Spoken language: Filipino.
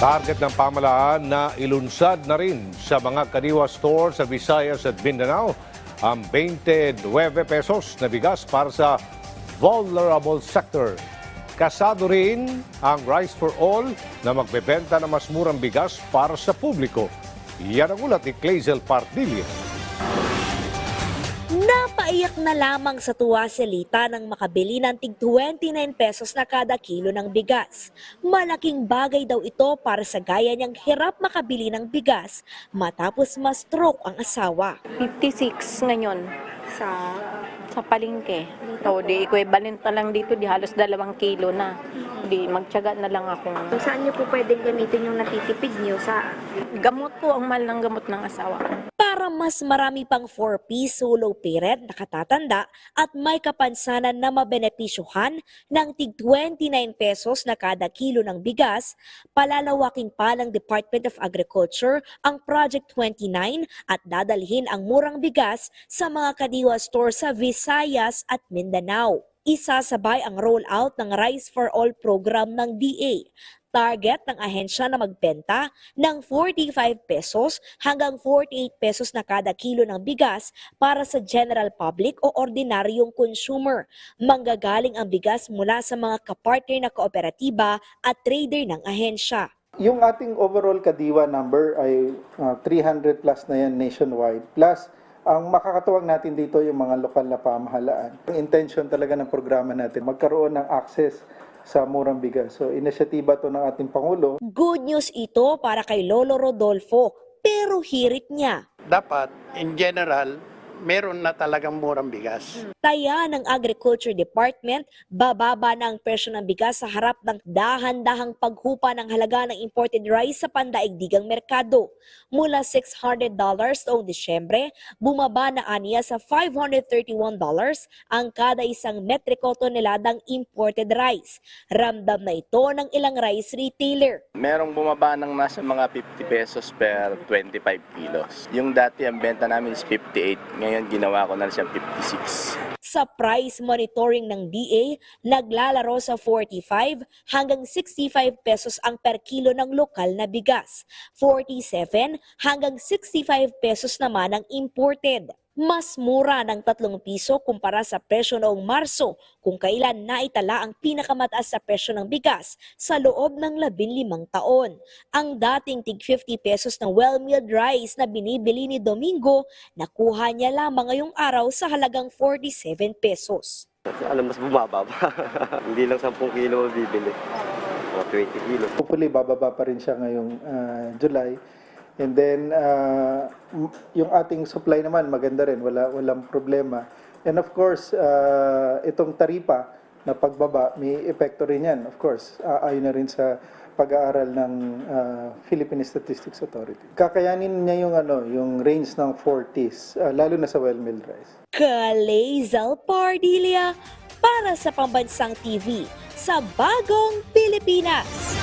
Target ng pamalaan na ilunsad na rin sa mga kadiwa stores sa Visayas at Mindanao ang 29 pesos na bigas para sa vulnerable sector. Kasado rin ang Rice for All na magbebenta ng mas murang bigas para sa publiko. Yan ang ulat ni Clazel Partilla. Napaiyak na lamang sa tuwa si Lita nang makabili ng tig 29 pesos na kada kilo ng bigas. Malaking bagay daw ito para sa gaya niyang hirap makabili ng bigas matapos ma-stroke ang asawa. 56 ngayon sa sa palengke. O di equivalent na lang dito, di halos dalawang kilo na. Di magtiyaga na lang ako. Saan niyo po pwedeng gamitin yung natitipid niyo sa Gamot po ang mahal ng gamot ng asawa ko. Para mas marami pang 4-piece solo parent na katatanda at may kapansanan na mabenepisyuhan ng tig 29 pesos na kada kilo ng bigas, palalawaking pa ng Department of Agriculture ang Project 29 at dadalhin ang murang bigas sa mga kadiwa store sa Visayas at Mindanao. Isasabay ang rollout ng Rice for All program ng DA. Target ng ahensya na magbenta ng 45 pesos hanggang 48 pesos na kada kilo ng bigas para sa general public o ordinaryong consumer. Manggagaling ang bigas mula sa mga kapartner na kooperatiba at trader ng ahensya. Yung ating overall kadiwa number ay uh, 300 plus na yan nationwide. Plus, ang makakatuwang natin dito yung mga lokal na pamahalaan. Ang intention talaga ng programa natin, magkaroon ng access sa murang bigas. So, inisyatiba to ng ating Pangulo. Good news ito para kay Lolo Rodolfo, pero hirit niya. dapat in general meron na talagang murang bigas. Taya ng Agriculture Department, bababa na ang presyo ng bigas sa harap ng dahan-dahang paghupa ng halaga ng imported rice sa pandaigdigang merkado. Mula $600 noong Disyembre, bumaba na aniya sa $531 ang kada isang metriko toneladang imported rice. Ramdam na ito ng ilang rice retailer. Merong bumaba ng nasa mga 50 pesos per 25 kilos. Yung dati ang benta namin is 58, ngayon ginawa ko na siyang 56. Sa price monitoring ng DA, naglalaro sa 45 hanggang 65 pesos ang per kilo ng lokal na bigas. 47 hanggang 65 pesos naman ang imported. Mas mura ng 3 piso kumpara sa presyo noong Marso kung kailan naitala ang pinakamataas sa presyo ng bigas sa loob ng 15 taon. Ang dating tig 50 pesos na well-milled rice na binibili ni Domingo, nakuha niya lamang ngayong araw sa halagang 47 pesos. Alam, mas bumaba pa. Hindi lang 10 kilo bibili. O 20 kilo. Hopefully, bababa pa rin siya ngayong ah, July. And then, m- yung ating supply naman, maganda rin. Wala, walang problema. And of course, ah, itong taripa na pagbaba, may epekto rin yan. Of course, aayon na rin sa pag-aaral ng ah, Philippine Statistics Authority. Kakayanin niya yung, ano, yung range ng 40s, ah, lalo na sa well-milled rice. Kalezal Pardilia para sa Pambansang TV sa Bagong Pilipinas.